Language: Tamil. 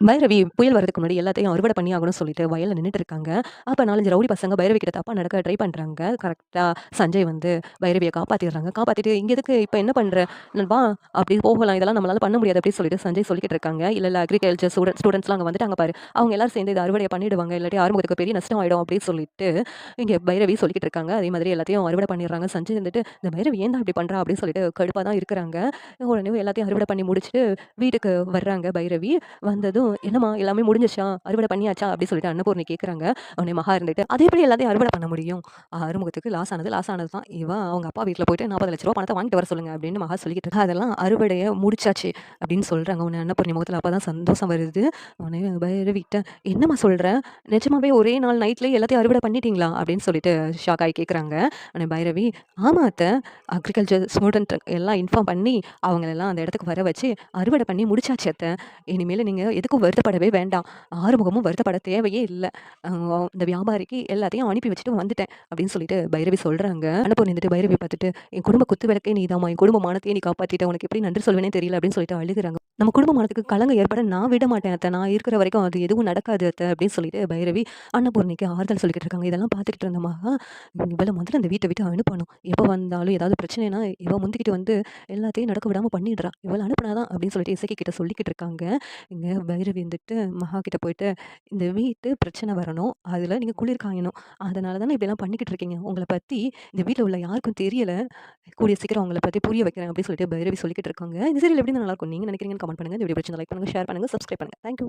பைரவி புயல் வரதுக்கு முன்னாடி எல்லாத்தையும் அறுவடை பண்ணி ஆகணும்னு சொல்லிட்டு வயலில் நின்றுட்டு இருக்காங்க. அப்போ நாலஞ்சு ரவுடி பசங்க பைரவி கிட்ட தப்பா நடக்க ட்ரை பண்ணுறாங்க கரெக்டாக சஞ்சய் வந்து பைரவியை காப்பாற்றிடுறாங்க காப்பாற்றிட்டு இங்கே எதுக்கு? இப்போ என்ன பண்ணுற வா அப்படி போகலாம். இதெல்லாம் நம்மளால பண்ண முடியாது" அப்படின்னு சொல்லிட்டு சஞ்சய் சொல்லிக்கிட்டு இருக்காங்க. இல்லை இல்லை அக்ரிகல்ச்சர் ஸ்டூடண்ட் ஸ்டூடண்ட்ஸ்லாம் அங்கே வந்துட்டாங்க பாரு. அவங்க எல்லாரும் சேர்ந்து இதை அறுவடை பண்ணிடுவாங்க. இல்லாட்டி ஆறுமுகத்துக்கு பெரிய நஷ்டம் ஆகிடும் அப்படின்னு சொல்லிட்டு இங்கே பைரவி சொல்லிக்கிட்டு இருக்காங்க. அதே மாதிரி எல்லாத்தையும் அறுவடை பண்ணிடுறாங்க. சஞ்சய் வந்துட்டு "இந்த பைரவி ஏன் தான் இப்படி பண்ணுறா அப்படின்னு சொல்லிட்டு கடுப்பாக தான் இருக்கிறாங்க. உடனே எல்லாத்தையும் அறுவடை பண்ணி முடிச்சுட்டு வீட்டுக்கு வர்றாங்க பைரவி. வந்ததும் "என்னம்மா எல்லாமே முடிஞ்சிச்சா அறுவடை பண்ணியாச்சா?" அப்படின்னு சொல்லிட்டு அன்னபூர்ணி கேட்குறாங்க. அவனை மகா இருந்துட்டு அதே எப்படி எல்லாத்தையும் அறுவடை பண்ண முடியும்? அறுமுகத்துக்கு லாஸ் ஆனது லாஸ் ஆனது தான். இவன் அவங்க அப்பா வீட்டில் போயிட்டு நாற்பது லட்ச ரூபா பணத்தை வாங்கிட்டு வர சொல்லுங்க" அப்படின்னு மகா சொல்லிக்கிட்டு இருக்கா. "அதெல்லாம் அறுவடையை முடிச்சாச்சு" அப்படின்னு சொல்கிறாங்க உடனே அன்னபூர்ணி முகத்தில் அப்போ தான் சந்தோஷம் வருது. அவனை பயிரவிட்டேன் "என்னம்மா சொல்கிறேன் நிஜமாவே ஒரே நாள் நைட்லேயே எல்லாத்தையும் அறுவடை பண்ணிட்டீங்களா?" அப்படின்னு சொல்லிட்டு ஷாக் ஆகி கேட்குறாங்க. உடனே பைரவி ஆமாத்த அக்ரிகல்ச்சர் ஸ்டூடெண்ட் எல்லாம் இன்ஃபார்ம் பண்ணி அவங்களெல்லாம் அந்த இடத்துக்கு வர வச்சு அறுவடை பண்ணி முடிச்சாச்சு அத்தை இனிமேல் நீங்கள் எதுக்கு எதுக்கும் வருத்தப்படவே வேண்டாம். ஆறுமுகமும் வருத்தப்பட தேவையே இல்லை இந்த வியாபாரிக்கு எல்லாத்தையும் அனுப்பி வச்சுட்டு வந்துட்டேன்" அப்படின்னு சொல்லிட்டு பைரவி சொல்கிறாங்க அன்னபூர்ணி நின்றுட்டு பைரவி பார்த்துட்டு "என் குடும்ப குத்து விளக்கே நீதாம்மா. என் குடும்ப மானத்தையே நீ காப்பாற்றிட்டேன் உனக்கு எப்படி நன்றி சொல்வேனே தெரியல" அப்படின்னு சொல்லிட்டு அழுகுறாங்க. "நம்ம குடும்ப மானத்துக்கு களங்கம் ஏற்பட நான் விட மாட்டேன் அத்தை நான் இருக்கிற வரைக்கும் அது எதுவும் நடக்காது அத்தை அப்படின்னு சொல்லிட்டு பைரவி அன்னபூர்ணிக்கு ஆறுதல் சொல்லிக்கிட்டு இருக்காங்க. இதெல்லாம் பார்த்துக்கிட்டு இருந்த மகா இவள முதல்ல அந்த வீட்டை விட்டு அனுப்பணும். எப்போ வந்தாலும் ஏதாவது பிரச்சனைனா இவள் முந்திக்கிட்டு வந்து எல்லாத்தையும் நடக்க விடாமல் பண்ணிடுறான் இவ்வளோ அனுப்பினாதான் அப்படின்னு சொல்லிட்டு இசக்கி கிட்ட சொல்லிக்கிட்டு இருக்காங்க. இங்கே பைரவி வந்துட்டு மகா கிட்ட போயிட்டு "இந்த வீட்டு பிரச்சனை வரணும். அதில் நீங்கள் குளிர் காயணும். அதனால தானே இப்படிலாம் பண்ணிக்கிட்டு இருக்கீங்க. உங்களை பற்றி இந்த வீட்டில் உள்ள யாருக்கும் தெரியல. கூடிய சீக்கிரம் உங்களை பற்றி புரிய வைக்கிறேன்" அப்படின்னு சொல்லிட்டு பைரவி சொல்லிக்கிட்டு இருக்காங்க. இந்த சீரியல் எப்படி நல்லாயிருக்கும் நீங்கள் நினைக்கிறீங்கன்னு கமெண்ட் பண்ணுங்கள் இந்த வீடியோ பிடிச்சிருந்தா லைக் பண்ணுங்கள் ஷேர் பண்ணுங்கள் சப்ஸ்கிரைப் பண்ணுங்கள் தேங்க்யூ